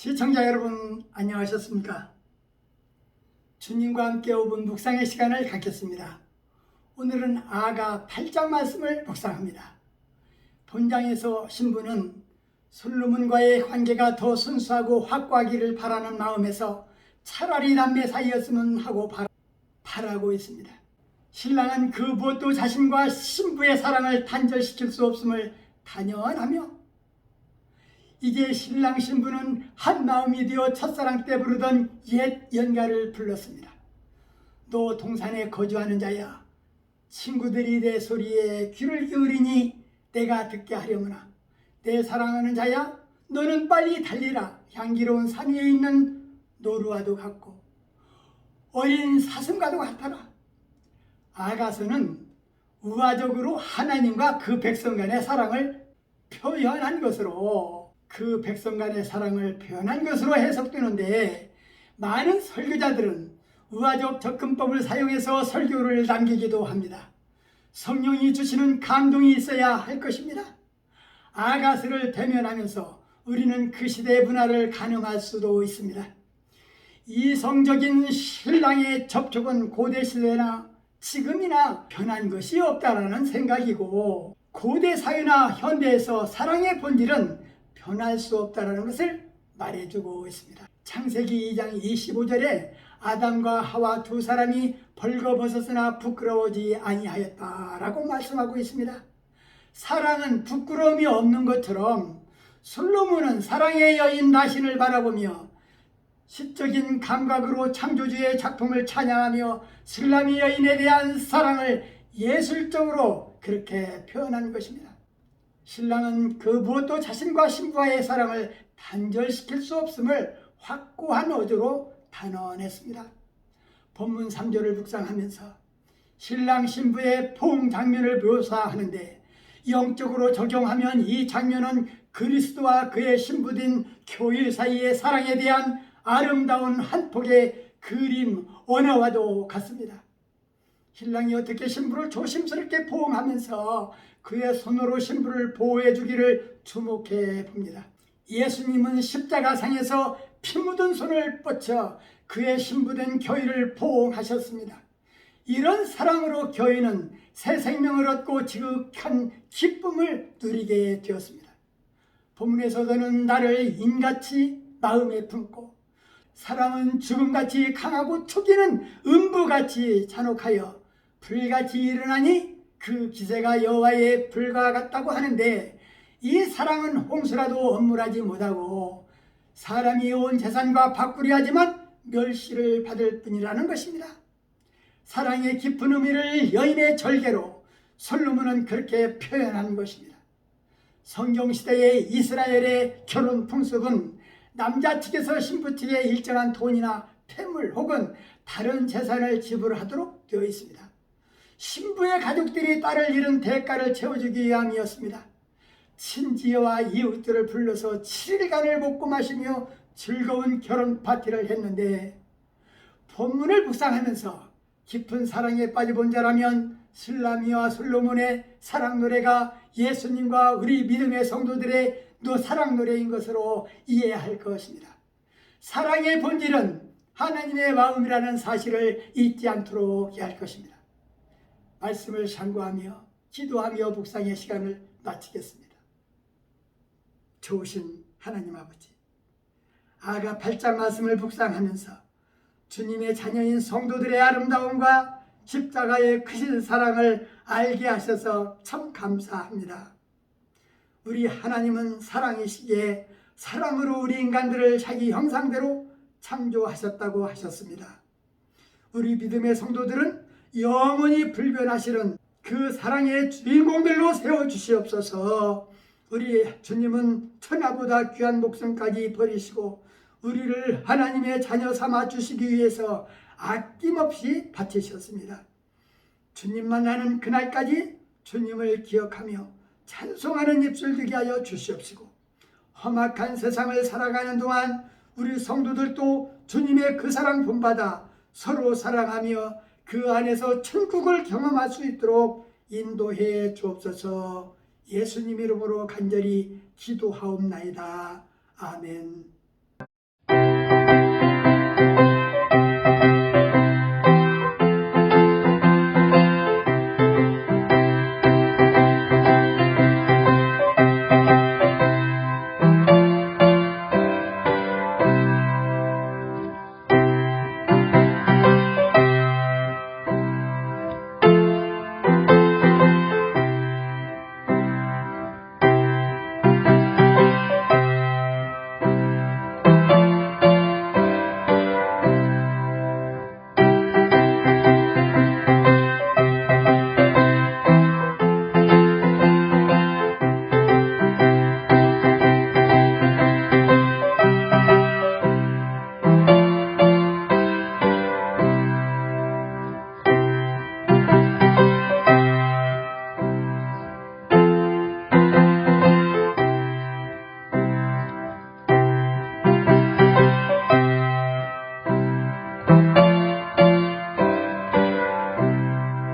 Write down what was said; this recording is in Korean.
시청자 여러분 안녕하셨습니까? 주님과 함께 5분 묵상의 시간을 갖겠습니다. 오늘은 아가 8장 말씀을 묵상합니다. 본장에서 신부는 솔로몬과의 관계가 더 순수하고 확고하기를 바라는 마음에서 차라리 남매 사이였으면 하고 바, 바라고 있습니다. 신랑은 그 무엇도 자신과 신부의 사랑을 단절시킬 수 없음을 단연하며 이제 신랑 신부는 한 마음이 되어 첫사랑 때 부르던 옛 연가를 불렀습니다. 너 동산에 거주하는 자야 친구들이 내 소리에 귀를 기울이니 내가 듣게 하려무나. 내 사랑하는 자야 너는 빨리 달리라. 향기로운 산 위에 있는 노루와도 같고 어린 사슴과도 같아라. 아가서는 우화적으로 하나님과 그 백성 간의 사랑을 표현한 것으로 그 백성 간의 사랑을 표현한 것으로 해석되는데 많은 설교자들은 우화적 접근법을 사용해서 설교를 남기기도 합니다. 성령이 주시는 감동이 있어야 할 것입니다. 아가스를 대면하면서 우리는 그 시대의 문화를 가늠할 수도 있습니다. 이성적인 신랑의 접촉은 고대 시대나 지금이나 변한 것이 없다라는 생각이고 고대 사회나 현대에서 사랑의 본질은 변할 수 없다라는 것을 말해주고 있습니다. 창세기 2장 25절에 아담과 하와 두 사람이 벌거벗었으나 부끄러워지 아니하였다라고 말씀하고 있습니다. 사랑은 부끄러움이 없는 것처럼 솔로몬은 사랑의 여인 나신을 바라보며 시적인 감각으로 창조주의 작품을 찬양하며 슬라미 여인에 대한 사랑을 예술적으로 그렇게 표현한 것입니다. 신랑은 그 무엇도 자신과 신부와의 사랑을 단절시킬 수 없음을 확고한 어조로 단언했습니다. 본문 3절을 묵상하면서 신랑 신부의 포옹 장면을 묘사하는데 영적으로 적용하면 이 장면은 그리스도와 그의 신부된 교일 사이의 사랑에 대한 아름다운 한 폭의 그림 언어와도 같습니다. 신랑이 어떻게 신부를 조심스럽게 포옹하면서 그의 손으로 신부를 보호해 주기를 주목해 봅니다. 예수님은 십자가상에서 피 묻은 손을 뻗쳐 그의 신부된 교회를 포옹하셨습니다. 이런 사랑으로 교회는 새 생명을 얻고 지극한 기쁨을 누리게 되었습니다. 본문에서는 나를 인같이 마음에 품고 사랑은 죽음같이 강하고 초기는 음부같이 잔혹하여 불같이 일어나니 그 기세가 여호와의 불과 같다고 하는데 이 사랑은 홍수라도 엄물하지 못하고 사람이 온 재산과 바꾸리 하지만 멸시를 받을 뿐이라는 것입니다. 사랑의 깊은 의미를 여인의 절개로 솔로몬은 그렇게 표현한 것입니다. 성경 시대의 이스라엘의 결혼 풍습은 남자 측에서 신부 측에 일정한 돈이나 폐물 혹은 다른 재산을 지불하도록 되어 있습니다. 신부의 가족들이 딸을 잃은 대가를 채워주기 위함이었습니다. 친지와 이웃들을 불러서 7일간을 먹고 마시며 즐거운 결혼 파티를 했는데 본문을 묵상하면서 깊은 사랑에 빠져본 자라면 슬라미와 솔로몬의 사랑 노래가 예수님과 우리 믿음의 성도들의 또 사랑 노래인 것으로 이해할 것입니다. 사랑의 본질은 하나님의 마음이라는 사실을 잊지 않도록 할 것입니다. 말씀을 상고하며 기도하며 묵상의 시간을 마치겠습니다. 좋으신 하나님 아버지, 아가 8장 말씀을 묵상하면서 주님의 자녀인 성도들의 아름다움과 십자가의 크신 사랑을 알게 하셔서 참 감사합니다. 우리 하나님은 사랑이시기에 사랑으로 우리 인간들을 자기 형상대로 창조하셨다고 하셨습니다. 우리 믿음의 성도들은 영원히 불변하시는 그 사랑의 주인공들로 세워주시옵소서 우리 주님은 천하보다 귀한 목숨까지 버리시고 우리를 하나님의 자녀 삼아 주시기 위해서 아낌없이 바치셨습니다. 주님 만나는 그날까지 주님을 기억하며 찬송하는 입술 되게 하여 주시옵시고 험악한 세상을 살아가는 동안 우리 성도들도 주님의 그 사랑 본받아 서로 사랑하며 그 안에서 천국을 경험할 수 있도록 인도해 주옵소서 예수님 이름으로 간절히 기도하옵나이다. 아멘.